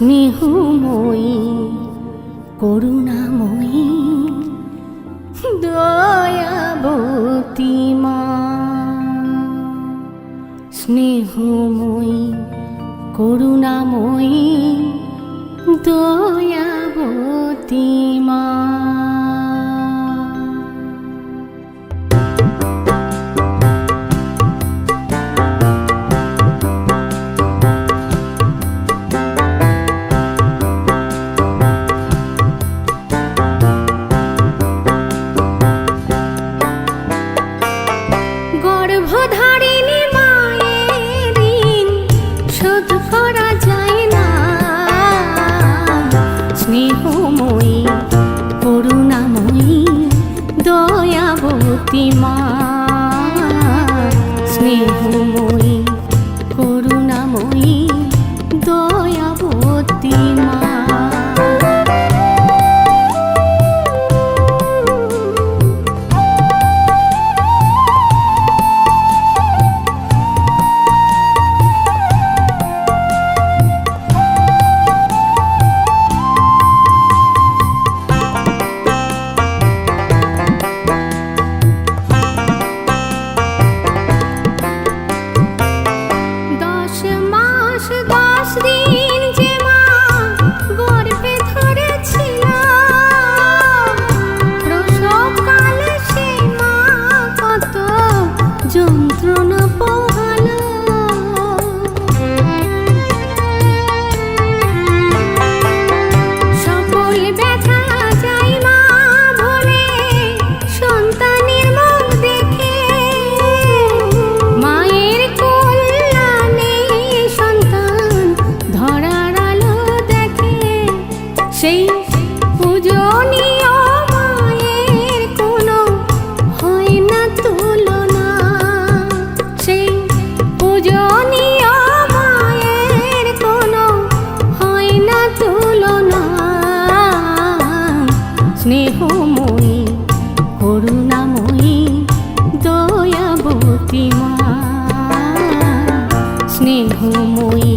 স্নেহময়ী করুণাময়ী দয়াবতী মা স্নেহময়ী করুণাময়ী দয়াবতী মা শোধ করা যায় না। স্নেহময়ী করুণাময়ী দয়াবতী মা স্নেহময়ী স্নেহময়ী করুণাময়ী দয়াবতী মা স্নেহময়ী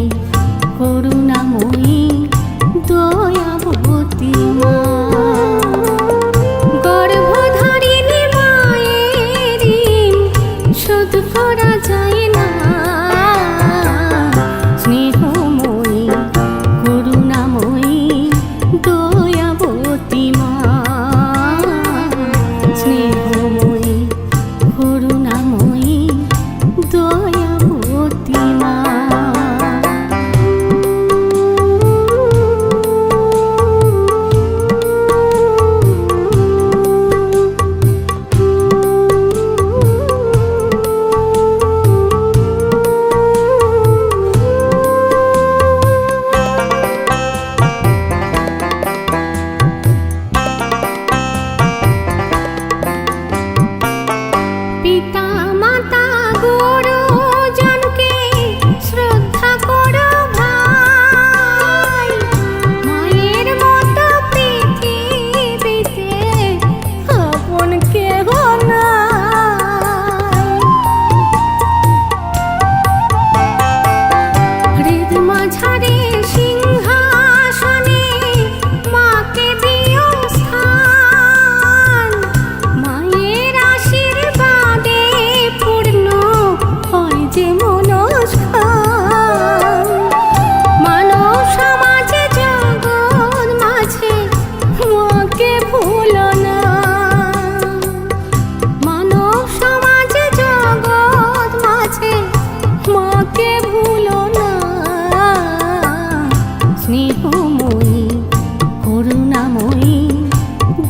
দয়াময়ী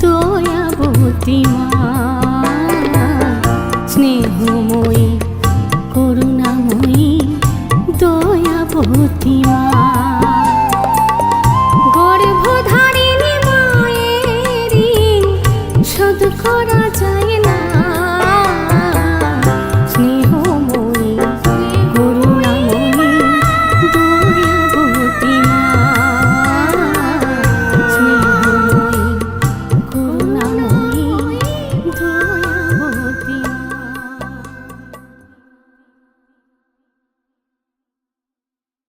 দয়াবতী মা। স্নেহময়ী করুণাময়ী দয়াবতী মা।